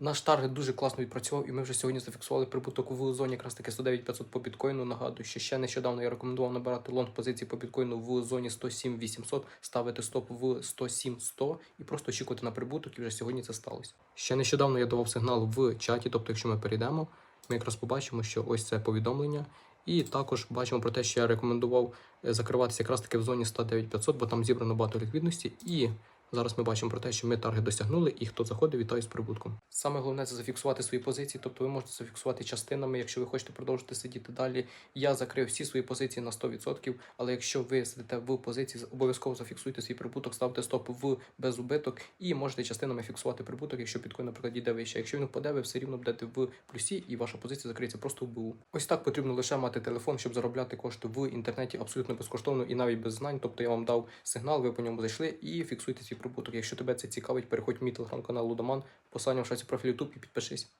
Наш таргет дуже класно відпрацював, і ми вже сьогодні зафіксували прибуток в зоні якраз таки 109 500 по біткоїну. Нагадую, що ще нещодавно я рекомендував набирати лонг позиції по біткоїну в зоні 107 800, ставити стоп в 107 100 і просто очікувати на прибуток. І вже сьогодні це сталося. Ще нещодавно я давав сигнал в чаті, тобто, якщо ми перейдемо, ми якраз побачимо, що ось це повідомлення. І також бачимо про те, що я рекомендував е, закриватися якраз таки в зоні 109 500, бо там зібрано багато ліквідності. І зараз ми бачимо про те, що ми таргет досягнули, і хто заходить, вітаю з прибутком. Саме головне це зафіксувати свої позиції, тобто ви можете зафіксувати частинами, якщо ви хочете продовжити сидіти далі. Я закрив всі свої позиції на 100%, але якщо ви сидите в позиції, обов'язково зафіксуйте свій прибуток, ставте стоп в без убиток і можете частинами фіксувати прибуток, якщо біткоін, наприклад, йде вище. Якщо він впаде, ви все рівно будете в плюсі, і ваша позиція закриється просто в БУ. Ось так потрібно лише мати телефон, щоб заробляти кошти в інтернеті абсолютно безкоштовно і навіть без знань. Тобто я вам дав сигнал, ви по ньому зайшли і фіксуйте свій прибуток. Якщо тебе це цікавить, переходь в мій телеграм-канал Лудоман, посилання в шапці профілю YouTube і підпишись.